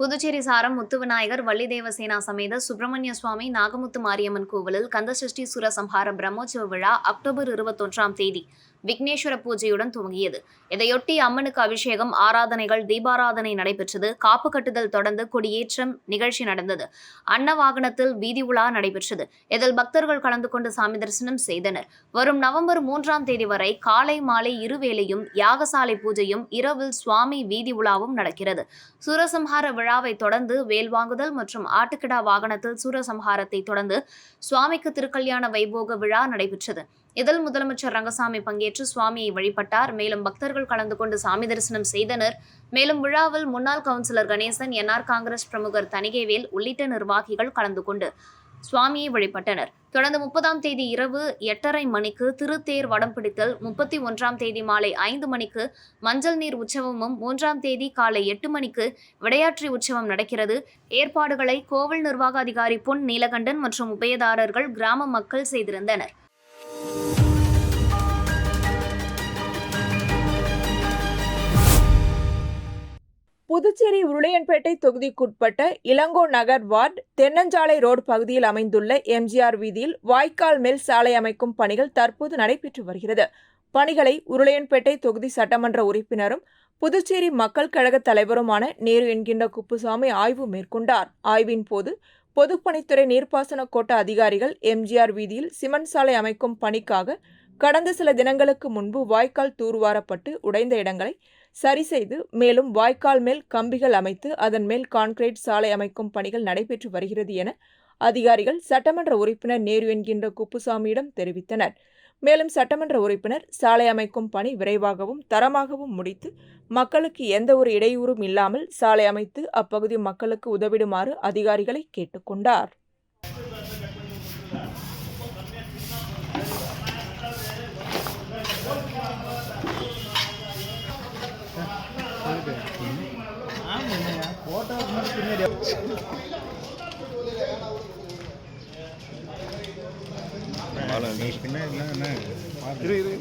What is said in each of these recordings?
புதுச்சேரி சாரம் முத்துவிநாயகர் வள்ளி தேவசேனா சமேத சுப்பிரமணிய சுவாமி நாகமுத்து மாரியம்மன் கோவிலில் கந்தசஷ்டி சுரசம்ஹார பிரம்மோற்சவ விழா அக்டோபர் இருபத்தொன்றாம் தேதி. விக்னேஸ்வர பூஜையுடன் துவங்கியது. இதையொட்டி அம்மனுக்கு அபிஷேகம் ஆராதனைகள் தீபாராதனை நடைபெற்றது. காப்பு கட்டுதல் தொடர்ந்து கொடியேற்றம் நிகழ்ச்சி நடந்தது. அன்ன வாகனத்தில் வீதி உலா நடைபெற்றது. இதில் பக்தர்கள் கலந்து கொண்டு சாமி தரிசனம் செய்தனர். வரும் நவம்பர் மூன்றாம் தேதி வரை காலை மாலை இருவேளையும் யாகசாலை பூஜையும் இரவில் சுவாமி வீதி உலாவும் நடக்கிறது. சூரசம்ஹார விழாவை தொடர்ந்து வேல் வாங்குதல் மற்றும் ஆட்டுக்கிடா வாகனத்தில் சூரசம்ஹாரத்தை தொடர்ந்து சுவாமிக்கு திருக்கல்யாண வைபோக விழா நடைபெற்றது. இதில் முதலமைச்சர் ரங்கசாமி பங்கேற்று சுவாமியை வழிபட்டார். மேலும் பக்தர்கள் கலந்து கொண்டு சாமி தரிசனம் செய்தனர். மேலும் விழாவில் முன்னாள் கவுன்சிலர் கணேசன் என்ஆர் காங்கிரஸ் பிரமுகர் தணிகைவேல் உள்ளிட்ட நிர்வாகிகள் கலந்து கொண்டு சுவாமியை வழிபட்டனர். தொடர்ந்து முப்பதாம் தேதி இரவு எட்டரை மணிக்கு திருத்தேர் வடம் பிடித்தல் முப்பத்தி ஒன்றாம் தேதி மாலை ஐந்து மணிக்கு மஞ்சள் நீர் உற்சவமும் மூன்றாம் தேதி காலை எட்டு மணிக்கு விடையாற்றி உற்சவம் நடக்கிறது. ஏற்பாடுகளை கோவில் நிர்வாக அதிகாரி பொன் நீலகண்டன் மற்றும் உபயதாரர்கள் கிராம மக்கள் செய்திருந்தனர். புதுச்சேரி உருளையன்பேட்டை தொகுதிக்குட்பட்ட இளங்கோ நகர் வார்டு தென்னஞ்சாலை ரோடு பகுதியில் அமைந்துள்ள எம்ஜிஆர் வீதியில் வாய்க்கால் மேல் சாலை அமைக்கும் பணிகள் தற்போது நடைபெற்று வருகிறது. பணிகளை உருளையன்பேட்டை தொகுதி சட்டமன்ற உறுப்பினரும் புதுச்சேரி மக்கள் கழக தலைவருமான நேரு என்கின்ற குப்புசாமி ஆய்வு மேற்கொண்டார். ஆய்வின் போது பொதுப்பணித்துறை நீர்ப்பாசன கோட்ட அதிகாரிகள் எம்ஜிஆர் வீதியில் சிமெண்ட் சாலை அமைக்கும் பணிக்காக கடந்த சில தினங்களுக்கு முன்பு வாய்க்கால் தூர்வாரப்பட்டு உடைந்த இடங்களை சரி செய்து மேலும் வாய்க்கால் மேல் கம்பிகள் அமைத்து அதன் மேல் கான்கிரீட் சாலை அமைக்கும் பணிகள் நடைபெற்று வருகிறது என அதிகாரிகள் சட்டமன்ற உறுப்பினர் நேரு என்கின்ற குப்புசாமியிடம் தெரிவித்தனர். மேலும் சட்டமன்ற உறுப்பினர் சாலை அமைக்கும் பணி விரைவாகவும் தரமாகவும் முடித்து மக்களுக்கு எந்த ஒரு இடையூறும் இல்லாமல் சாலை அமைத்து அப்பகுதி மக்களுக்கு உதவிடுமாறு அதிகாரிகளை கேட்டுக்கொண்டார். போட்டோ இரு இரு.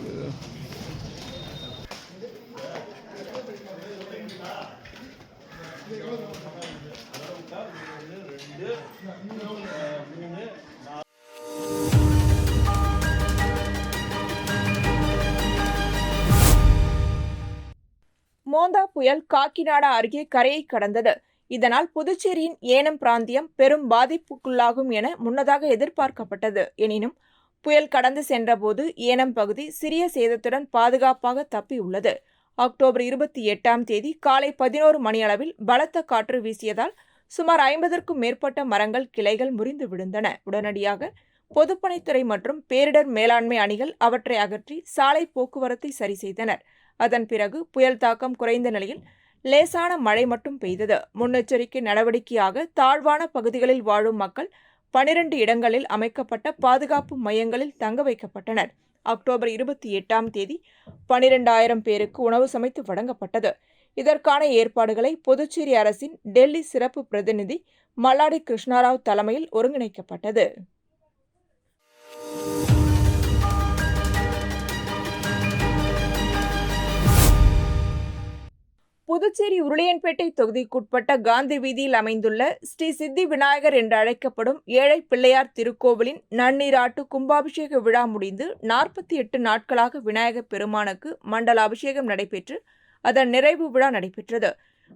மோந்தா புயல் காக்கிநாடா அருகே கரையை கடந்தது. இதனால் புதுச்சேரியின் ஏனம் பிராந்தியம் பெரும் பாதிப்புக்குள்ளாகும் என முன்னதாக எதிர்பார்க்கப்பட்டது. எனினும் புயல் கடந்து சென்றபோது ஏனம் பகுதி சிறிய சேதத்துடன் பாதுகாப்பாக தப்பியுள்ளது. அக்டோபர் இருபத்தி எட்டாம் தேதி காலை பதினோரு மணியளவில் பலத்த காற்று வீசியதால் சுமார் ஐம்பதற்கும் மேற்பட்ட மரங்கள் கிளைகள் முறிந்து விழுந்தன. உடனடியாக பொதுப்பணித்துறை மற்றும் பேரிடர் மேலாண்மை அணிகள் அவற்றை அகற்றி சாலை போக்குவரத்தை சரி செய்தனர். அதன் பிறகு புயல் தாக்கம் குறைந்த நிலையில் லேசான மழை மட்டும் பெய்தது. முன்னெச்சரிக்கை நடவடிக்கையாக தாழ்வான பகுதிகளில் வாழும் மக்கள் பனிரெண்டு இடங்களில் அமைக்கப்பட்ட பாதுகாப்பு மையங்களில் தங்க வைக்கப்பட்டனர். அக்டோபர் இருபத்தி எட்டாம் தேதி பனிரெண்டாயிரம் பேருக்கு உணவு சமைத்து வழங்கப்பட்டது. இதற்கான ஏற்பாடுகளை புதுச்சேரி அரசின் டெல்லி சிறப்பு பிரதிநிதி மல்லாடி கிருஷ்ணாராவ் தலைமையில் ஒருங்கிணைக்கப்பட்டது. புதுச்சேரி உருளையன்பேட்டை தொகுதிக்குட்பட்ட காந்தி வீதியில் அமைந்துள்ள ஸ்ரீ சித்தி விநாயகர் என்று அழைக்கப்படும் ஏழை பிள்ளையார் திருக்கோவிலின் நன்னீராட்டு கும்பாபிஷேக விழா முடிந்து நாற்பத்தி எட்டு நாட்களாக விநாயகர் பெருமானுக்கு மண்டல அபிஷேகம் நடைபெற்று அதன் நிறைவு விழா நடைபெற்றது.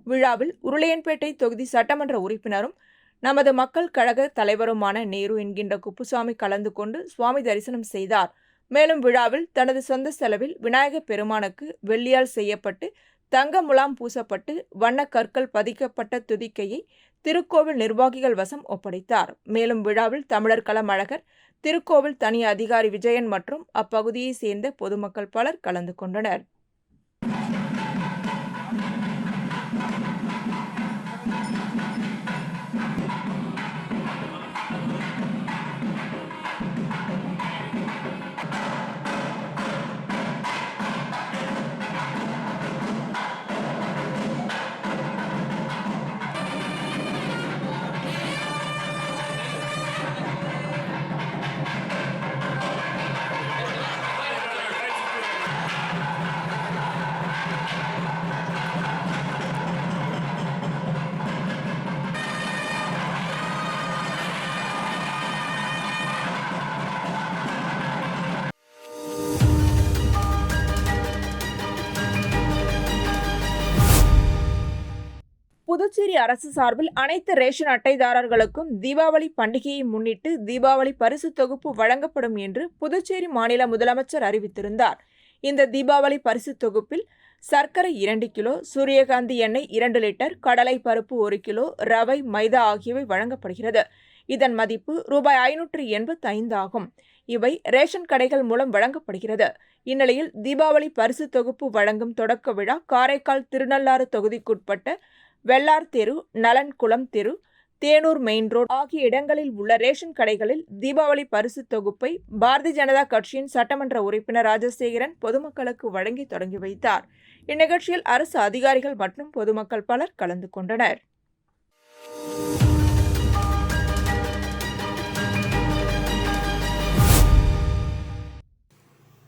விழாவில் உருளையன்பேட்டை தொகுதி சட்டமன்ற உறுப்பினரும் நமது மக்கள் கழக தலைவருமான நேரு என்கின்ற குப்புசாமி கலந்து கொண்டு சுவாமி தரிசனம் செய்தார். மேலும் விழாவில் தனது சொந்த செலவில் விநாயகர் பெருமானுக்கு வெள்ளியால் செய்யப்பட்டு தங்க முலாம் பூசப்பட்டு வண்ணக் கற்கள் பதிக்கப்பட்ட துதிக்கையை திருக்கோவில் நிர்வாகிகள் வசம் ஒப்படைத்தார். மேலும் விழாவில் தமிழர் களம் அழகர் திருக்கோவில் தனி அதிகாரி விஜயன் மற்றும் அப்பகுதியைச் சேர்ந்த பொதுமக்கள் பலர் கலந்து கொண்டனர். புதுச்சேரி அரசு சார்பில் அனைத்து ரேஷன் அட்டைதாரர்களுக்கும் தீபாவளி பண்டிகையை முன்னிட்டு தீபாவளி பரிசு தொகுப்பு வழங்கப்படும் என்று புதுச்சேரி மாநில முதலமைச்சர் அறிவித்திருந்தார். இந்த தீபாவளி பரிசு தொகுப்பில் சர்க்கரை இரண்டு கிலோ சூரியகாந்தி எண்ணெய் இரண்டு லிட்டர் கடலை பருப்பு ஒரு கிலோ ரவை மைதா ஆகியவை வழங்கப்படுகிறது. இதன் மதிப்பு ரூபாய் ஐநூற்று எண்பத்தி ஐந்து ஆகும். இவை ரேஷன் கடைகள் மூலம் வழங்கப்படுகிறது. இந்நிலையில் தீபாவளி பரிசு தொகுப்பு வழங்கும் தொடக்க விழா காரைக்கால் திருநள்ளாறு தொகுதிக்குட்பட்ட வெள்ளார் தெரு நலன்குளம் தெரு தேனூர் மெயின் ரோடு ஆகிய இடங்களில் உள்ள ரேஷன் கடைகளில் தீபாவளி பரிசு தொகுப்பை பாரதிய ஜனதா கட்சியின் சட்டமன்ற உறுப்பினர் ராஜசேகரன் பொதுமக்களுக்கு வழங்கி தொடங்கி வைத்தார். இந்நிகழ்ச்சியில் அரசு அதிகாரிகள் மற்றும் பொதுமக்கள் பலர் கலந்து கொண்டனர்.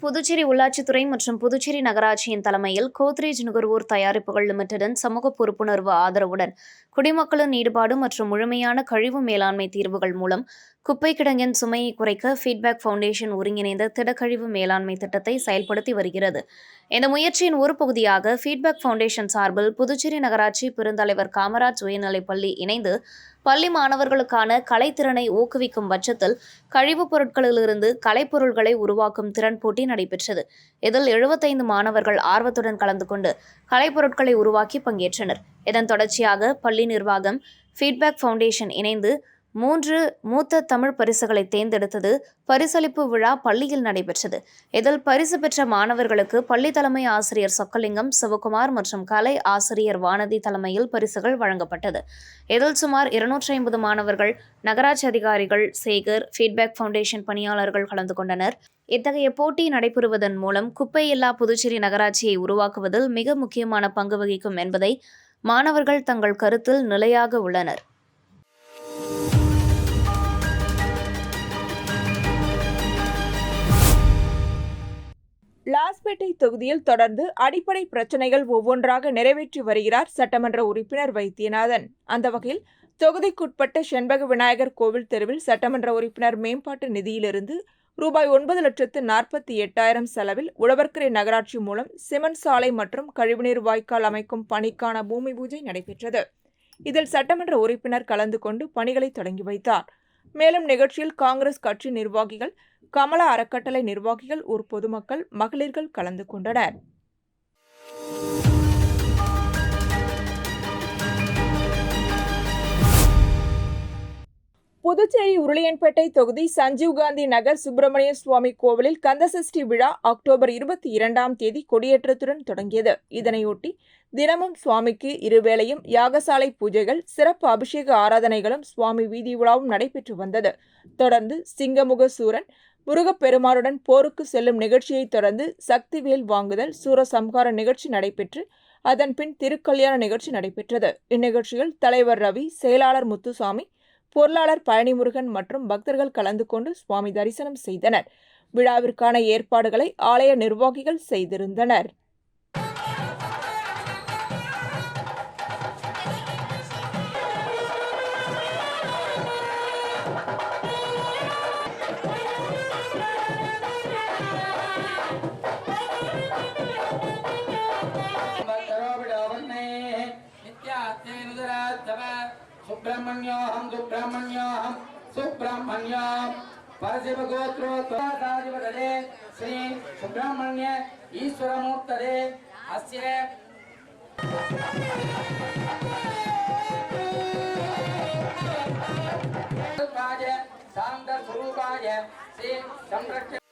புதுச்சேரி உள்ளாட்சித்துறை மற்றும் புதுச்சேரி நகராட்சியின் தலைமையில் கோத்ரேஜ் நுகர்வோர் தயாரிப்புகள் லிமிடெடின் சமூக பொறுப்புணர்வு ஆதரவுடன் குடிமக்களின் ஈடுபாடு மற்றும் முழுமையான கழிவு மேலாண்மை தீர்வுகள் மூலம் குப்பை கிடங்கின் சுமையை குறைக்க ஃபீட்பேக் ஃபவுண்டேஷன் ஒருங்கிணைந்த திடக்கழிவு மேலாண்மை திட்டத்தை செயல்படுத்தி வருகிறது. இந்த முயற்சியின் ஒரு பகுதியாக ஃபீட்பேக் ஃபவுண்டேஷன் சார்பில் புதுச்சேரி நகராட்சி பெருந்தலைவர் காமராஜ் உயர்நிலைப் பள்ளி இணைந்து பள்ளி மாணவர்களுக்கான கலைத்திறனை ஊக்குவிக்கும் பட்சத்தில் கழிவுப் பொருட்களிலிருந்து கலைப்பொருள்களை உருவாக்கும் திறன் போட்டி நடைபெற்றது. இதில் எழுபத்தைந்து மாணவர்கள் ஆர்வத்துடன் கலந்து கொண்டு கலைப்பொருட்களை உருவாக்கி பங்கேற்றனர். இதன் தொடர்ச்சியாக பள்ளி நிர்வாகம் ஃபீட்பேக் ஃபவுண்டேஷன் இணைந்து மூன்று மூத்த தமிழ் பரிசுகளை தேர்ந்தெடுத்தது பரிசளிப்பு விழா பள்ளியில் நடைபெற்றது. இதில் பரிசு பெற்ற மாணவர்களுக்கு பள்ளி தலைமை ஆசிரியர் சொக்கலிங்கம் சிவகுமார் மற்றும் கலை ஆசிரியர் வானதி தலைமையில் பரிசுகள் வழங்கப்பட்டது. இதில் சுமார் இருநூற்றி ஐம்பது மாணவர்கள் நகராட்சி அதிகாரிகள் சேகர் ஃபீட்பேக் ஃபவுண்டேஷன் பணியாளர்கள் கலந்து கொண்டனர். இத்தகைய போட்டி நடைபெறுவதன் மூலம் குப்பையில்லா புதுச்சேரி நகராட்சியை உருவாக்குவதில் மிக முக்கியமான பங்கு வகிக்கும் என்பதை மாணவர்கள் தங்கள் கருத்தில் நிலையாக உள்ளனர். லாஸ்பேட்டை தொகுதியில் தொடர்ந்து அடிப்படை பிரச்சனைகள் ஒவ்வொன்றாக நிறைவேற்றி வருகிறார் சட்டமன்ற உறுப்பினர் வைத்தியநாதன். அந்த வகையில் தொகுதிக்குட்பட்ட செண்பக விநாயகர் கோவில் தெருவில் சட்டமன்ற உறுப்பினர் மேம்பாட்டு நிதியிலிருந்து ரூபாய் ஒன்பது லட்சத்து நாற்பத்தி எட்டாயிரம் செலவில் உழவர்கரை நகராட்சி மூலம் சிமெண்ட் சாலை மற்றும் கழிவுநீர் வாய்க்கால் அமைக்கும் பணிக்கான பூமி பூஜை நடைபெற்றது. இதில் சட்டமன்ற உறுப்பினர் கலந்து கொண்டு பணிகளை தொடங்கி வைத்தார். மேலும் நிகழ்ச்சியில் காங்கிரஸ் கட்சி நிர்வாகிகள் கமலா அறக்கட்டளை நிர்வாகிகள் ஒரு பொதுமக்கள் மகளிர்கள் கலந்து கொண்டனர். புதுச்சேரி உருளையன்பேட்டை தொகுதி சஞ்சீவ் காந்தி நகர் சுப்பிரமணிய சுவாமி கோவிலில் கந்தசஷ்டி விழா அக்டோபர் இருபத்தி இரண்டாம் தேதி கொடியேற்றத்துடன் தொடங்கியது. இதனையொட்டி தினமும் சுவாமிக்கு இருவேளையும் யாகசாலை பூஜைகள் சிறப்பு அபிஷேக ஆராதனைகளும் சுவாமி வீதி உலாவும் நடைபெற்று வந்தது. தொடர்ந்து சிங்கமுக சூரன் முருகப்பெருமானுடன் போருக்கு செல்லும் நிகழ்ச்சியைத் தொடர்ந்து சக்திவேல் வாங்குதல் சூரசம்ஹார நிகழ்ச்சி நடைபெற்று அதன் பின் திருக்கல்யாண நிகழ்ச்சி நடைபெற்றது. இந்நிகழ்ச்சியில் தலைவர் ரவி செயலாளர் முத்துசாமி பொருளாளர் பழனிமுருகன் மற்றும் பக்தர்கள் கலந்து கொண்டு சுவாமி தரிசனம் செய்தனர். விழாவிற்கான ஏற்பாடுகளை ஆலய நிர்வாகிகள் செய்திருந்தனர். सुब्रह्मण्याहं सुब्रह्मण्याहं सुब्रह्मण्यां परशिव गोत्रो त्वदादिवदे श्री सुब्रह्मण्य ईश्वरमूर्तदे अस्य स्वरूपाय श्री संरक्षण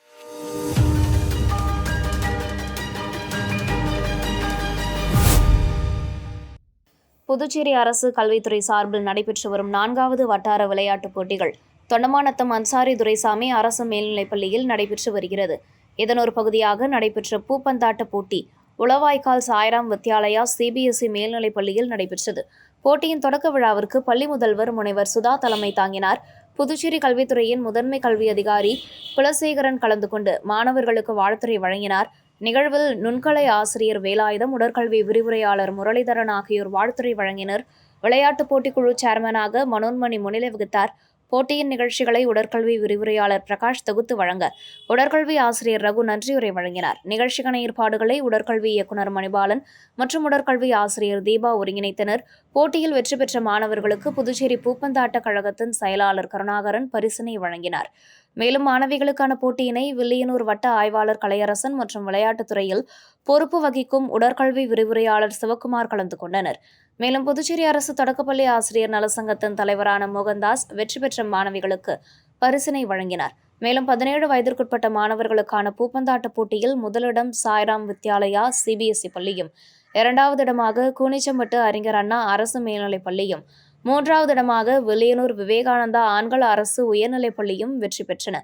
புதுச்சேரி அரசு கல்வித்துறை சார்பில் நடைபெற்று வரும் நான்காவது வட்டார விளையாட்டுப் போட்டிகள் தொண்டமானத்தம் அன்சாரி துரைசாமி அரசு மேல்நிலைப்பள்ளியில் நடைபெற்று வருகிறது. இதன் ஒரு பகுதியாக நடைபெற்ற பூப்பந்தாட்ட போட்டி உளவாய்க்கால் சாய்ராம் வித்யாலயா சிபிஎஸ்இ மேல்நிலைப் பள்ளியில் நடைபெற்றது. போட்டியின் தொடக்க விழாவிற்கு பள்ளி முதல்வர் முனைவர் சுதா தலைமை தாங்கினார். புதுச்சேரி கல்வித்துறையின் முதன்மை கல்வி அதிகாரி குலசேகரன் கலந்து கொண்டு மாணவர்களுக்கு வாழ்த்துறை வழங்கினார். நிகழ்வில் நுண்கலை ஆசிரியர் வேலாயுதம் உடற்கல்வி விரிவுரையாளர் முரளிதரன் ஆகியோர் வாழ்த்துறை வழங்கினர். விளையாட்டுப் போட்டிக்குழு சேர்மனாக மனோன்மணி முன்னிலை வகுத்தார். போட்டியின் நிகழ்ச்சிகளை உடற்கல்வி விரிவுரையாளர் பிரகாஷ் தொகுத்து வழங்க உடற்கல்வி ஆசிரியர் ரகு நன்றியுரை வழங்கினார். நிகழ்ச்சிக்கான ஏற்பாடுகளை உடற்கல்வி இயக்குநர் மணிபாலன் மற்றும் உடற்கல்வி ஆசிரியர் தீபா ஒருங்கிணைத்தனர். போட்டியில் வெற்றி பெற்ற மாணவர்களுக்கு புதுச்சேரி பூப்பந்தாட்ட கழகத்தின் செயலாளர் கருணாகரன் பரிசினை வழங்கினார். மேலும் மாணவிகளுக்கான போட்டியினை வில்லியனூர் வட்ட ஆய்வாளர் கலையரசன் மற்றும் விளையாட்டுத்துறையில் பொறுப்பு வகிக்கும் உடற்கல்வி விரிவுரையாளர் சிவக்குமார் கலந்து கொண்டனர். மேலும் புதுச்சேரி அரசு தொடக்கப்பள்ளி ஆசிரியர் நலசங்கத்தின் தலைவரான மோகன்தாஸ் வெற்றி பெற்ற மாணவிகளுக்கு பரிசினை வழங்கினார். மேலும் பதினேழு வயதிற்குட்பட்ட மாணவர்களுக்கான பூப்பந்தாட்ட போட்டியில் முதலிடம் சாய்ராம் வித்யாலயா சிபிஎஸ்இ பள்ளியும் இரண்டாவது இடமாக கூனிச்சம்பட்டு அறிஞர் அண்ணா அரசு மேல்நிலைப் பள்ளியும் மூன்றாவது இடமாக வில்லியனூர் விவேகானந்தா ஆண்கள் அரசு உயர்நிலைப் பள்ளியும் வெற்றி பெற்றன.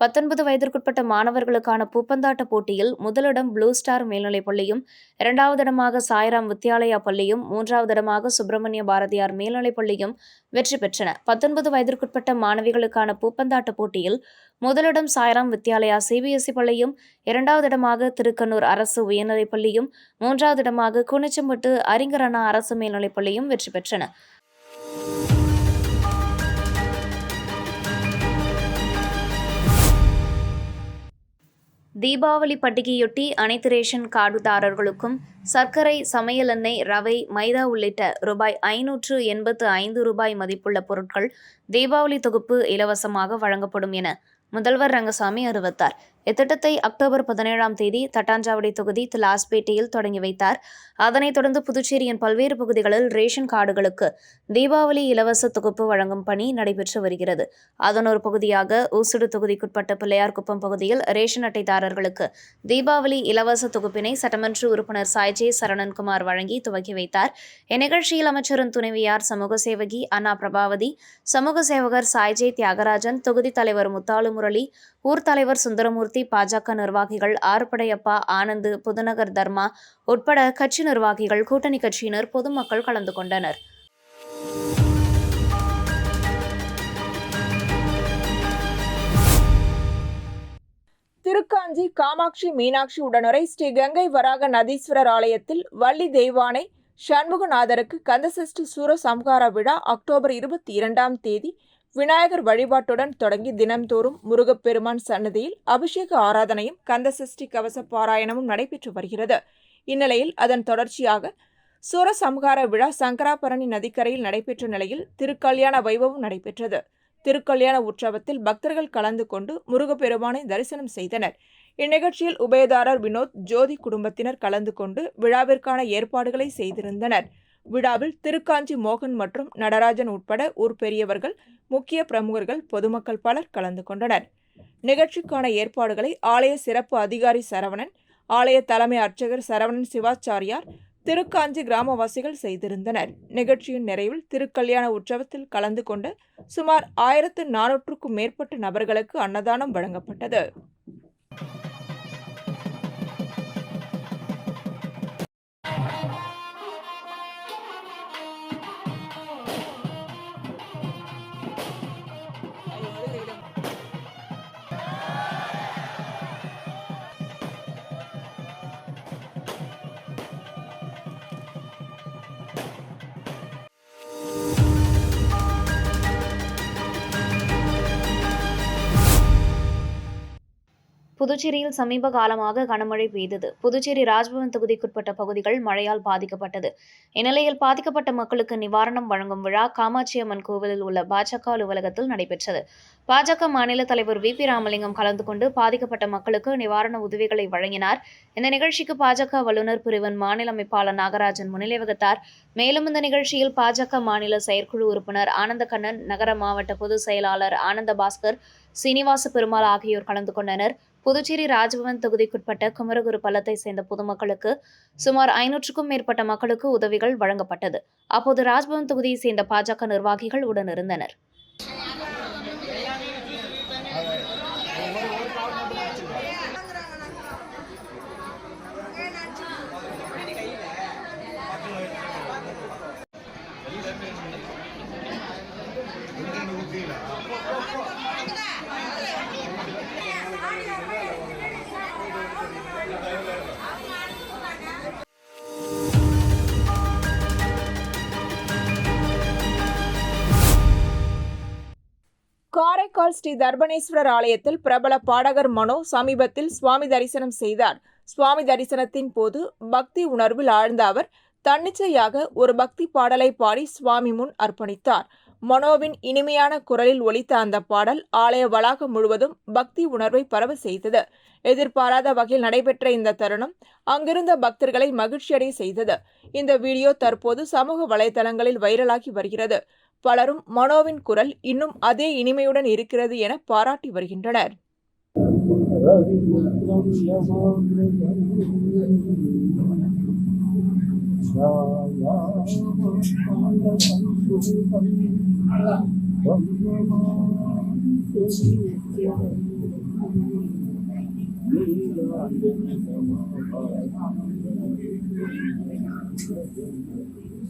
பத்தொன்பது வயதிற்குட்பட்ட மாணவர்களுக்கான பூப்பந்தாட்ட போட்டியில் முதலிடம் ப்ளூ ஸ்டார் மேல்நிலைப் பள்ளியும் இரண்டாவது இடமாக சாய்ராம் வித்யாலயா பள்ளியும் மூன்றாவது இடமாக சுப்பிரமணிய பாரதியார் மேல்நிலைப் பள்ளியும் வெற்றி பெற்றன. பத்தொன்பது வயதிற்குட்பட்ட மாணவிகளுக்கான பூப்பந்தாட்ட போட்டியில் முதலிடம் சாய்ராம் வித்யாலயா சிபிஎஸ்இ பள்ளியும் இரண்டாவது இடமாக திருக்கனூர் அரசு உயர்நிலைப் பள்ளியும் மூன்றாவது இடமாக குனிச்சம்பட்டு அறிஞர் அண்ணா அரசு மேல்நிலைப் பள்ளியும் வெற்றி பெற்றன. தீபாவளி பண்டிகையொட்டி அனைத்து ரேஷன் கார்டுதாரர்களுக்கும் சர்க்கரை சமையல் எண்ணெய் ரவை மைதா உள்ளிட்ட ரூபாய் ஐநூற்று எண்பத்து ஐந்து ரூபாய் மதிப்புள்ள பொருட்கள் தீபாவளி தொகுப்பு இலவசமாக வழங்கப்படும் என முதல்வர் ரங்கசாமி அறிவித்தார். இத்திட்டத்தை அக்டோபர் பதினேழாம் தேதி தட்டாஞ்சாவடி தொகுதி திலாஸ்பேட்டையில் தொடங்கி வைத்தார். அதனைத் தொடர்ந்து புதுச்சேரியின் பல்வேறு பகுதிகளில் ரேஷன் கார்டுகளுக்கு தீபாவளி இலவச தொகுப்பு வழங்கும் பணி நடைபெற்று வருகிறது. அதன் ஒரு பகுதியாக ஊசுடு தொகுதிக்குட்பட்ட பிள்ளையார்குப்பம் பகுதியில் ரேஷன் அட்டைதாரர்களுக்கு தீபாவளி இலவச தொகுப்பினை சட்டமன்ற உறுப்பினர் சாய்ஜே சரணன்குமார் வழங்கி துவக்கி வைத்தார். இந்நிகழ்ச்சியில் அமைச்சரின் துணைவியார் சமூக சேவகி அண்ணா பிரபாவதி சமூக சேவகர் சாய்ஜே தியாகராஜன் தொகுதி தலைவர் முத்தாலு முரளி ஊர் தலைவர் சுந்தரமூர்த்தி பாஜக நிர்வாகிகள் ஆறுபடையப்பா ஆனந்து புதுநகர் தர்மா உட்பட கட்சி நிர்வாகிகள் கூட்டணி கட்சியினர் பொதுமக்கள் கலந்து கொண்டனர். திருக்காஞ்சி காமாட்சி மீனாட்சி உடனுரை ஸ்ரீ கங்கை வராக நதீஸ்வரர் ஆலயத்தில் வள்ளி தெய்வானை சண்முகநாதருக்கு கந்தசஷ்டி சூர சம்ஹார விழா அக்டோபர் இருபத்தி இரண்டாம் தேதி விநாயகர் வழிபாட்டுடன் தொடங்கி தினம்தோறும் முருகப்பெருமான் சன்னதியில் அபிஷேக ஆராதனையும் கந்தசஷ்டி கவச பாராயணமும் நடைபெற்று வருகிறது. இந்நிலையில் அதன் தொடர்ச்சியாக சூரசம்ஹார விழா சங்கராபரணி நதிக்கரையில் நடைபெற்ற நிலையில் திருக்கல்யாண வைபவம் நடைபெற்றது. திருக்கல்யாண உற்சவத்தில் பக்தர்கள் கலந்து கொண்டு முருகப்பெருமானை தரிசனம் செய்தனர். இந்நிகழ்ச்சியில் உபயதாரர் வினோத் ஜோதி குடும்பத்தினர் கலந்து கொண்டு விழாவிற்கான ஏற்பாடுகளை செய்திருந்தனர். விழாவில் திருக்காஞ்சி மோகன் மற்றும் நடராஜன் உட்பட ஊர் பெரியவர்கள் முக்கிய பிரமுகர்கள் பொதுமக்கள் பலர் கலந்து கொண்டனர். நிகழ்ச்சிக்கான ஏற்பாடுகளை ஆலய சிறப்பு அதிகாரி சரவணன் ஆலய தலைமை அர்ச்சகர் சரவணன் சிவாச்சாரியார் திருக்காஞ்சி கிராமவாசிகள் செய்திருந்தனர். நிகழ்ச்சியின் நிறைவில் திருக்கல்யாண உற்சவத்தில் கலந்து கொண்ட சுமார் ஆயிரத்து நானூற்றுக்கும் மேற்பட்ட நபர்களுக்கு அன்னதானம் வழங்கப்பட்டது. புதுச்சேரியில் சமீப காலமாக கனமழை பெய்தது. புதுச்சேரி ராஜ்பவன் தொகுதிக்குட்பட்ட பகுதிகள் மழையால் பாதிக்கப்பட்டது. இந்நிலையில் பாதிக்கப்பட்ட மக்களுக்கு நிவாரணம் வழங்கும் விழா காமாட்சி அம்மன் கோவிலில் உள்ள பாஜக அலுவலகத்தில் நடைபெற்றது. பாஜக மாநில தலைவர் வி. பி. ராமலிங்கம் கலந்து கொண்டு பாதிக்கப்பட்ட மக்களுக்கு நிவாரண உதவிகளை வழங்கினார். இந்த நிகழ்ச்சிக்கு பாஜக வல்லுநர் பிரிவின் மாநில அமைப்பாளர் நாகராஜன் முன்னிலை வகித்தார். மேலும் இந்த நிகழ்ச்சியில் பாஜக மாநில செயற்குழு உறுப்பினர் ஆனந்தகண்ணன் நகர மாவட்ட பொதுச் செயலாளர் ஆனந்த பாஸ்கர் சீனிவாச பெருமாள் ஆகியோர் கலந்து கொண்டனர். புதுச்சேரி ராஜ்பவன் தொகுதிக்குட்பட்ட குமரகுரு பள்ளத்தை சேர்ந்த பொதுமக்களுக்கு சுமார் ஐநூற்றுக்கும் மேற்பட்ட மக்களுக்கு உதவிகள் வழங்கப்பட்டது. அப்போது ராஜ்பவன் தொகுதியை சேர்ந்த பாஜக நிர்வாகிகள் உடனிருந்தனர் காரைக்கால் ஸ்ரீ தர்பணேஸ்வரர் ஆலயத்தில் பிரபல பாடகர் மனோ சமீபத்தில் சுவாமி தரிசனம் செய்தார். சுவாமி தரிசனத்தின் போது பக்தி உணர்வில் ஆழ்ந்த அவர் தன்னிச்சையாக ஒரு பக்தி பாடலை பாடி சுவாமி முன் அர்ப்பணித்தார். மனோவின் இனிமையான குரலில் ஒலித்த அந்த பாடல் ஆலய வளாகம் முழுவதும் பக்தி உணர்வை பரவ செய்தது. எதிர்பாராத வகையில் நடைபெற்ற இந்த தருணம் அங்கிருந்த பக்தர்களை மகிழ்ச்சியடைய செய்தது. இந்த வீடியோ தற்போது சமூக வலைதளங்களில் வைரலாகி வருகிறது. பலரும் மனோவின் குரல் இன்னும் அதே இனிமையுடன் இருக்கிறது என பாராட்டி வருகின்றனர்.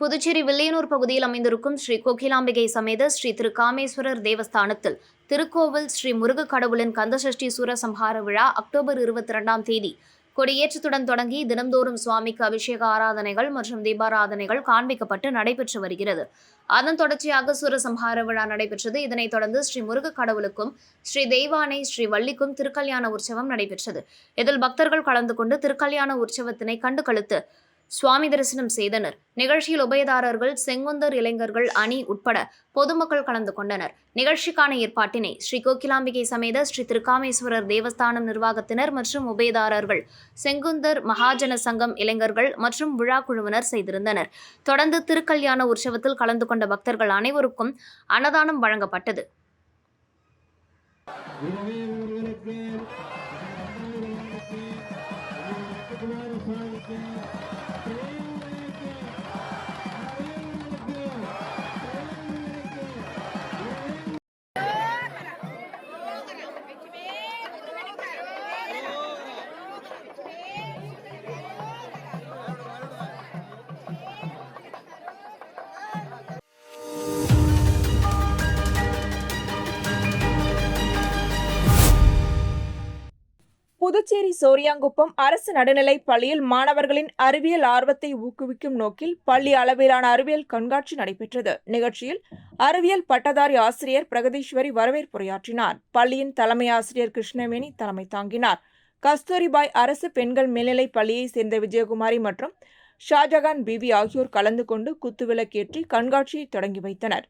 புதுச்சேரி வில்லியனூர் பகுதியில் அமைந்திருக்கும் ஸ்ரீ கோகிலாம்பிகை சமேத ஸ்ரீ திரு காமேஸ்வரர் தேவஸ்தானத்தில் திருக்கோவில் ஸ்ரீ முருக கடவுளின் கந்தசஷ்டி சூரசம்ஹார விழா அக்டோபர் இருபத்தி இரண்டாம் தேதி. கொடியேற்றத்துடன் தொடங்கி தினந்தோறும் சுவாமிக்கு அபிஷேக ஆராதனைகள் மற்றும் தீபாராதனைகள் காண்பிக்கப்பட்டு நடைபெற்று வருகிறது. அதன் தொடர்ச்சியாக சூரசம்ஹார விழா நடைபெற்றது. இதனைத் தொடர்ந்து ஸ்ரீ முருக கடவுளுக்கும் ஸ்ரீ தெய்வானை ஸ்ரீ வள்ளிக்கும் திருக்கல்யாண உற்சவம் நடைபெற்றது. இதில் பக்தர்கள் கலந்து கொண்டு திருக்கல்யாண உற்சவத்தினை கண்டு கழுத்து சுவாமி தரிசனம் செய்தனர். நிகழ்ச்சியில் உபயதாரர்கள் செங்குந்தர் இளைஞர்கள் அணி உட்பட பொதுமக்கள் கலந்து கொண்டனர். நிகழ்ச்சிக்கான ஏற்பாட்டினை ஸ்ரீ கோகிலாம்பிகை சமேத ஸ்ரீ திருக்காமேஸ்வரர் தேவஸ்தானம் நிர்வாகத்தினர் மற்றும் உபயதாரர்கள் செங்குந்தர் மகாஜன சங்கம் இளைஞர்கள் மற்றும் விழா குழுவினர் செய்திருந்தனர். தொடர்ந்து திருக்கல்யாண உற்சவத்தில் கலந்து கொண்ட பக்தர்கள் அனைவருக்கும் அன்னதானம் வழங்கப்பட்டது. புதுச்சேரி சோரியாங்குப்பம் அரசு நடுநிலைப் பள்ளியில் மாணவர்களின் அறிவியல் ஆர்வத்தை ஊக்குவிக்கும் நோக்கில் பள்ளி அளவிலான அறிவியல் கண்காட்சி நடைபெற்றது. நிகழ்ச்சியில் அறிவியல் பட்டதாரி ஆசிரியர் பிரகதீஸ்வரி வரவேற்புரையாற்றினார். பள்ளியின் தலைமை ஆசிரியர் கிருஷ்ணவேணி தலைமை தாங்கினார். கஸ்தூரிபாய் அரசு பெண்கள் மேல்நிலைப் பள்ளியைச் சேர்ந்த விஜயகுமாரி மற்றும் ஷாஜகான் பிவி ஆகியோர் கலந்து கொண்டு குத்துவிளக்கேற்றி கண்காட்சியை தொடங்கி வைத்தனர்.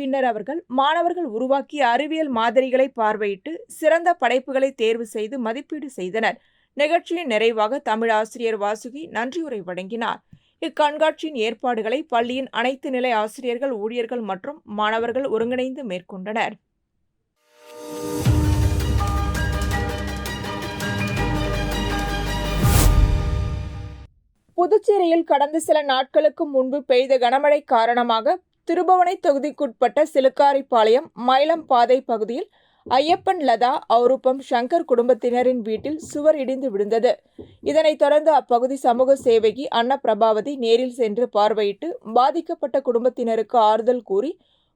பின்னர் அவர்கள் மாணவர்கள் உருவாக்கிய அறிவியல் மாதிரிகளை பார்வையிட்டு சிறந்த படைப்புகளை தேர்வு செய்து மதிப்பீடு செய்தனர். நிகழ்ச்சியின் நிறைவாக தமிழ் ஆசிரியர் வாசுகி நன்றியுரை வழங்கினார். இக்கண்காட்சியின் ஏற்பாடுகளை பள்ளியின் அனைத்து நிலை ஆசிரியர்கள் ஊழியர்கள் மற்றும் மாணவர்கள் ஒருங்கிணைந்து மேற்கொண்டனர். புதுச்சேரியில் கடந்த சில நாட்களுக்கு முன்பு பெய்த கனமழை காரணமாக திருபுவனை தொகுதிக்குட்பட்ட சிலுக்காரிப்பாளையம் மயிலம் பாதை பகுதியில் ஐயப்பன் லதா ஔருப்பம் சங்கர் குடும்பத்தினரின் வீட்டில் சுவர் இடிந்து விழுந்தது. இதனைத் தொடர்ந்து அப்பகுதி சமூக சேவகி அன்னப்பிரபாவதி நேரில் சென்று பார்வையிட்டு பாதிக்கப்பட்ட குடும்பத்தினருக்கு ஆறுதல் கூறி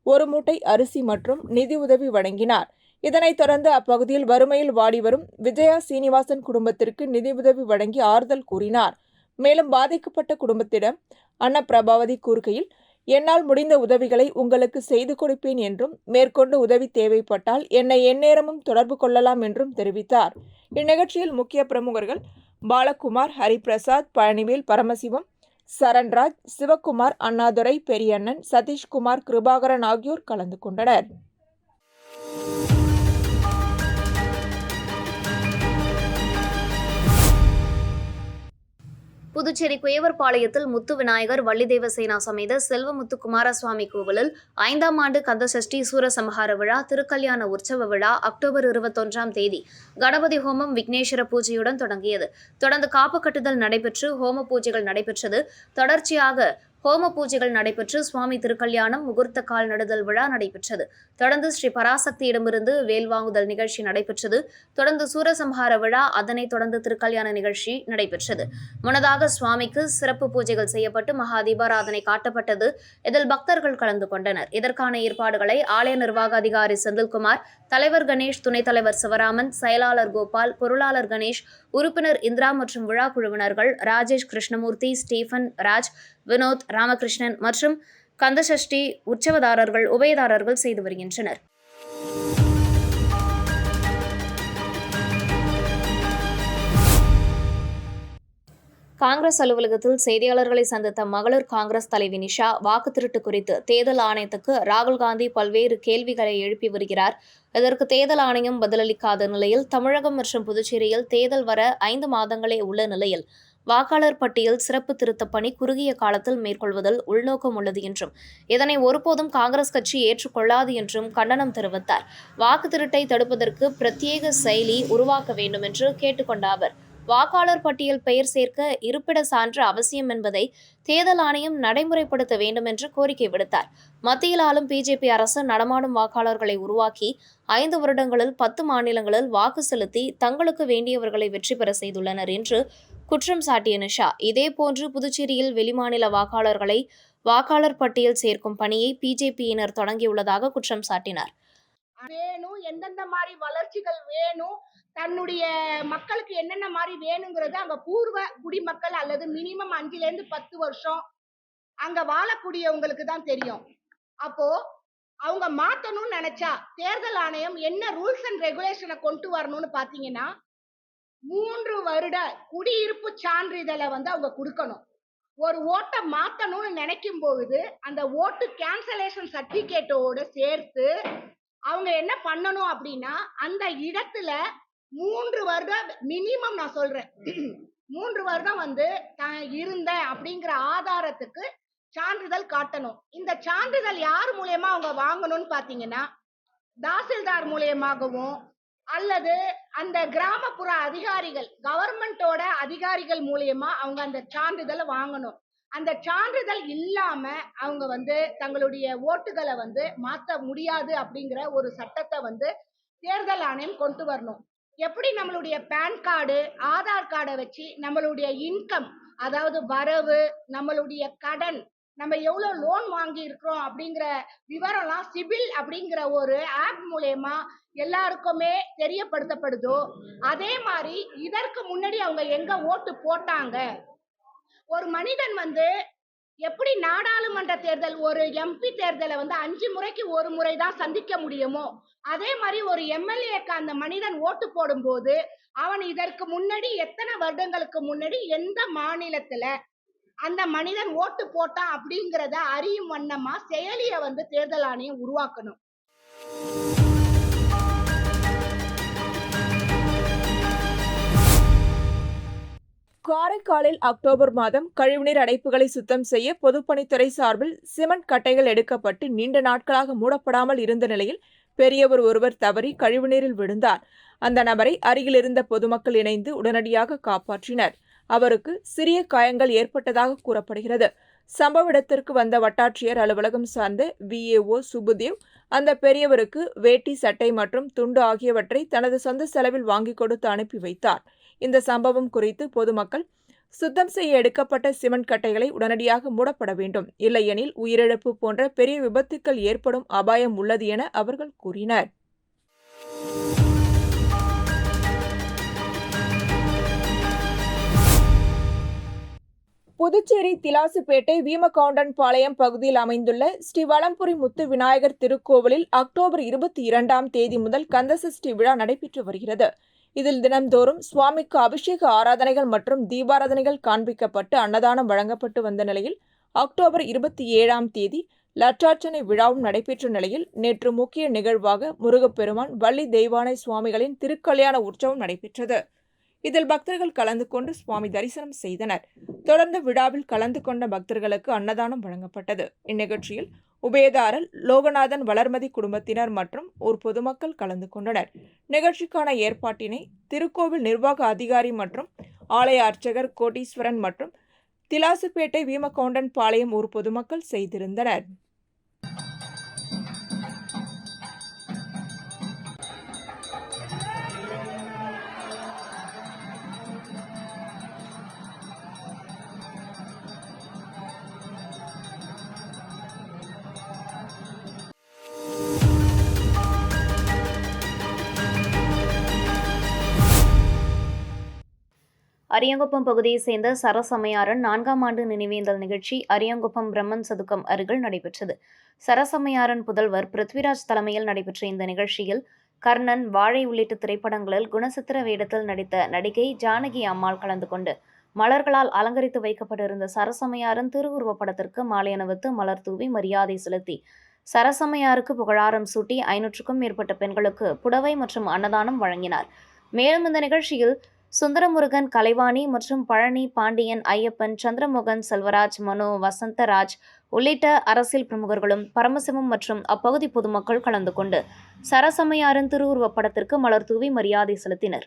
ஒரு மூட்டை அரிசி மற்றும் நிதி உதவி வழங்கினார். இதனைத் தொடர்ந்து அப்பகுதியில் வறுமையில் வாடி வரும் விஜயா சீனிவாசன் குடும்பத்திற்கு நிதியுதவி வழங்கி ஆறுதல் கூறினார். மேலும் பாதிக்கப்பட்ட குடும்பத்திடம் அன்னப்பிரபாவதி கூறுகையில் என்னால் முடிந்த உதவிகளை உங்களுக்கு செய்து கொடுப்பேன் என்றும் மேற்கொண்டு உதவி தேவைப்பட்டால் என்னை எந்நேரமும் தொடர்பு கொள்ளலாம் என்றும் தெரிவித்தார். இந்நிகழ்ச்சியில் முக்கிய பிரமுகர்கள் பாலகுமார் ஹரிபிரசாத் பழனிவேல் பரமசிவம் சரண்ராஜ் சிவக்குமார் அண்ணாதுரை பெரியண்ணன் சதீஷ்குமார் கிருபாகரன் ஆகியோர் கலந்து கொண்டனர். புதுச்சேரி குயவர்பாளையத்தில் முத்து விநாயகர் வள்ளிதேவ சேனா சமேத செல்வமுத்து குமாரசுவாமி கோவிலில் ஐந்தாம் ஆண்டு கந்தசஷ்டி சூரசம்ஹார விழா திருக்கல்யாண உற்சவ விழா அக்டோபர் இருபத்தொன்றாம் தேதி கணபதி ஹோமம் விக்னேஸ்வர பூஜையுடன் தொடங்கியது. தொடர்ந்து காப்பு கட்டுதல் நடைபெற்று ஹோம பூஜைகள் நடைபெற்றது. தொடர்ச்சியாக ஹோம பூஜைகள் நடைபெற்று சுவாமி திருக்கல்யாணம் முகூர்த்த கால் நடுதல் விழா நடைபெற்றது. தொடர்ந்து ஸ்ரீ பராசக்தியிடமிருந்து வேல்வாங்குதல் நிகழ்ச்சி நடைபெற்றது. தொடர்ந்து சூரசம்ஹார விழா அதனைத் தொடர்ந்து திருக்கல்யாண நிகழ்ச்சி நடைபெற்றது. முன்னதாக சுவாமிக்கு சிறப்பு பூஜைகள் செய்யப்பட்டு மகா தீபாராதனை காட்டப்பட்டது. இதில் பக்தர்கள் கலந்து கொண்டனர். இதற்கான ஏற்பாடுகளை ஆலய நிர்வாக அதிகாரி செந்தில்குமார் தலைவர் கணேஷ் துணைத் தலைவர் சிவராமன் செயலாளர் கோபால் பொருளாளர் கணேஷ் உறுப்பினர் இந்திரா மற்றும் விழா குழுவினர்கள் ராஜேஷ் கிருஷ்ணமூர்த்தி ஸ்டீஃபன் ராஜ் வினோத் ராமகிருஷ்ணன் மற்றும் கந்தசஷ்டி உற்சவதாரர்கள் உபயதாரர்கள் செய்து வருகின்றனர். காங்கிரஸ் அலுவலகத்தில் செய்தியாளர்களை சந்தித்த மகளிர் காங்கிரஸ் தலைவி நிஷா வாக்கு திருட்டு குறித்து தேர்தல் ஆணையத்துக்கு ராகுல் காந்தி பல்வேறு கேள்விகளை எழுப்பி வருகிறார். இதற்கு தேர்தல் ஆணையம் பதிலளிக்காத நிலையில் தமிழகம் மற்றும் புதுச்சேரியில் தேர்தல் வர ஐந்து மாதங்களே உள்ள நிலையில் வாக்காளர் பட்டியல் சிறப்பு திருத்தப் பணி குறுகிய காலத்தில் மேற்கொள்வதில் உள்நோக்கம் உள்ளது என்றும் இதனை ஒருபோதும் காங்கிரஸ் கட்சி ஏற்றுக்கொள்ளாது என்றும் கண்டனம் தெரிவித்தார். வாக்கு திருட்டை தடுப்பதற்கு பிரத்யேக செயலி உருவாக்க வேண்டும் என்று கேட்டுக்கொண்ட அவர் வாக்காளர் பட்டியல் பெயர் சேர்க்க இருப்பிட சான்று அவசியம் என்பதை தேர்தல் ஆணையம் நடைமுறைப்படுத்த வேண்டும் என்று கோரிக்கை விடுத்தார். மத்தியில் ஆளும் பிஜேபி அரசு நடமாடும் வாக்காளர்களை உருவாக்கி ஐந்து வருடங்களில் பத்து மாநிலங்களில் வாக்கு செலுத்தி தங்களுக்கு வேண்டியவர்களை வெற்றி பெற செய்துள்ளனர் என்று குற்றம் சாட்டிய நிஷா. இதேபோன்று புதுச்சேரியில் வெளிமாநில வாக்காளர்களை வாக்காளர் பட்டியல் சேர்க்கும் பணியை பிஜேபியினர் தொடங்கியுள்ளதாக குற்றம் சாட்டினார். வேணும் எந்தெந்த மாதிரி வளர்ச்சிகள் வேணும் தன்னுடைய மக்களுக்கு என்னென்ன மாதிரி வேணுங்கிறது அங்க பூர்வ குடிமக்கள் அல்லது மினிமம் அஞ்சுல இருந்து பத்து வருஷம் அங்க வாழக்கூடியவங்களுக்கு தான் தெரியும். அப்போ அவங்க மாத்தணும்னு நினைச்சா தேர்தல் ஆணையம் என்ன ரூல்ஸ் அண்ட் ரெகுலேஷனை கொண்டு வரணும்னு பாத்தீங்கன்னா மூன்று வருட குடியிருப்பு சான்றிதழை வந்து அவங்க கொடுக்கணும். ஒரு ஓட்டை மாத்தணும்னு நினைக்கும் பொழுது அந்த ஓட்டு கேன்சலேஷன் சர்டிபிகேட்டோட சேர்த்து அவங்க என்ன பண்ணணும் அப்படின்னா அந்த இடத்துல மூன்று வருடம் மினிமம் நான் சொல்றேன். மூன்று வருடம் வந்து தான் இருந்தேன் அப்படிங்கிற ஆதாரத்துக்கு சான்றிதழ் காட்டணும். இந்த சான்றிதழ் யார் மூலயமா அவங்க வாங்கணும்னு பாத்தீங்கன்னா தாசில்தார் மூலியமாகவும் அல்லது அந்த கிராமப்புற அதிகாரிகள் கவர்மெண்டோட அதிகாரிகள் மூலியமா அவங்க அந்த சான்றிதழை வாங்கணும். அந்த சான்றிதழ் இல்லாம அவங்க வந்து தங்களுடைய ஓட்டுகளை வந்து மாத்த முடியாது அப்படிங்கிற ஒரு சட்டத்தை வந்து தேர்தல் ஆணையம் கொண்டு வரணும். எப்படி நம்மளுடைய பேன் கார்டு ஆதார் கார்டை வச்சு நம்மளுடைய இன்கம் அதாவது வரவு நம்மளுடைய கடன் நம்ம எவ்வளவு லோன் வாங்கி இருக்கிறோம் அப்படிங்கிற விவரம்லாம் சிபில் அப்படிங்கிற ஒரு ஆப் மூலயமா எல்லாருக்குமே தெரியப்படுத்தப்படுதோ? அதே மாதிரி இதற்கு முன்னாடி அவங்க எங்க ஓட்டு போட்டாங்க? ஒரு மனிதன் வந்து எப்படி நாடாளுமன்ற தேர்தல் ஒரு எம்பி தேர்தலை வந்து அஞ்சு முறைக்கு ஒரு முறை தான் சந்திக்க முடியுமோ? அதே மாதிரி ஒரு எம்எல்ஏக்கு அந்த மனிதன் ஓட்டு போடும்போது அவன் இதற்கு முன்னாடி எத்தனை வருடங்களுக்கு முன்னாடி எந்த மாநிலத்துல அந்த மனிதன் ஓட்டு போட்டான் அப்படிங்கிறத அறியும் வண்ணமா செயலியை வந்து தேர்தல் ஆணையம் உருவாக்கணும். காரைக்காலில் அக்டோபர் மாதம் கழிவுநீர் அடைப்புகளை சுத்தம் செய்ய பொதுப்பணித்துறை சார்பில் சிமெண்ட் கட்டைகள் எடுக்கப்பட்டு நீண்ட நாட்களாக மூடப்படாமல் இருந்த நிலையில் பெரியவர் ஒருவர் தவறி கழிவுநீரில் விழுந்தார். அந்த நபரை அருகில் இருந்த பொதுமக்கள் இணைந்து உடனடியாக காப்பாற்றினர். அவருக்கு சிறிய காயங்கள் ஏற்பட்டதாக கூறப்படுகிறது. சம்பவ இடத்திற்கு வந்த வட்டாட்சியர் அலுவலகம் சார்ந்த விஏஓ சுபுதேவ் அந்த பெரியவருக்கு வேட்டி சட்டை மற்றும் துண்டு ஆகியவற்றை தனது சொந்த செலவில் வாங்கி கொடுத்து அனுப்பி வைத்தார். இந்த சம்பவம் குறித்து பொதுமக்கள் சுத்தம் செய்ய எடுக்கப்பட்ட சிமெண்ட் கட்டைகளை உடனடியாக மூடப்பட வேண்டும். இல்லையெனில் உயிரிழப்பு போன்ற பெரிய விபத்துக்கள் ஏற்படும் அபாயம் உள்ளது என அவர்கள் கூறினர். புதுச்சேரி திலாசுப்பேட்டை வீமகவுண்டன் பாளையம் பகுதியில் அமைந்துள்ள ஸ்ரீ வளம்புரி முத்து விநாயகர் திருக்கோவிலில் அக்டோபர் இருபத்தி இரண்டாம் தேதி முதல் கந்தசஷ்டி விழா நடைபெற்று வருகிறது. இதில் தினம்தோறும் சுவாமிக்கு அபிஷேக ஆராதனைகள் மற்றும் தீபாராதனைகள் காண்பிக்கப்பட்டு அன்னதானம் வழங்கப்பட்டு வந்த நிலையில் அக்டோபர் இருபத்தி ஏழாம் தேதி லட்சார்ச்சனை விழாவும் நடைபெற்ற நிலையில் நேற்று முக்கிய நிகழ்வாக முருகப்பெருமான் வள்ளி தெய்வானை சுவாமிகளின் திருக்கல்யாண உற்சவம் நடைபெற்றது. இதில் பக்தர்கள் கலந்து கொண்டு சுவாமி தரிசனம் செய்தனர். தொடர்ந்து விழாவில் கலந்து கொண்ட பக்தர்களுக்கு அன்னதானம் வழங்கப்பட்டது. இந்நிகழ்ச்சியில் உபயதாரர் லோகநாதன் வளர்மதி குடும்பத்தினர் மற்றும் ஒரு பொதுமக்கள் கலந்து கொண்டனர். நிகழ்ச்சிக்கான ஏற்பாட்டினை திருக்கோவில் நிர்வாக அதிகாரி மற்றும் ஆலய அர்ச்சகர் கோட்டீஸ்வரன் மற்றும் திலாசுப்பேட்டை வீமகவுண்டன் பாளையம் ஊர் பொதுமக்கள் செய்திருந்தனர். அரியங்குப்பம் பகுதியைச் சேர்ந்த சரசமையாரன் நான்காம் ஆண்டு நினைவேந்தல் நிகழ்ச்சி அரியங்குப்பம் பிரம்மன் சதுக்கம் அருகில் நடைபெற்றது. சரசமையாரன் புதல்வர் பிருத்விராஜ் தலைமையில் நடைபெற்ற இந்த நிகழ்ச்சியில் கர்ணன் வாழை உள்ளிட்ட திரைப்படங்களில் குணசித்திர வேடத்தில் நடித்த நடிகை ஜானகி அம்மாள் கலந்து கொண்டு மலர்களால் அலங்கரித்து வைக்கப்பட்டிருந்த சரசமையாரன் திருவுருவப் படத்திற்கு மாலை அணிவித்து மலர் தூவி மரியாதை செலுத்தி சரசமையாருக்கு புகழாரம் சூட்டி ஐநூற்றுக்கும் மேற்பட்ட பெண்களுக்கு புடவை மற்றும் அன்னதானம் வழங்கினார். மேலும் இந்த நிகழ்ச்சியில் சுந்தரமுருகன் கலைவாணி மற்றும் பழனி பாண்டியன் ஐயப்பன் சந்திரமோகன் செல்வராஜ் மனோ வசந்தராஜ் உள்ளிட்ட அரசியல் பிரமுகர்களும் பரமசிவம் மற்றும் அப்பகுதி பொதுமக்கள் கலந்து கொண்டு சரசமையாரின் திருவுருவப் படத்திற்கு மலர் தூவி மரியாதை செலுத்தினர்.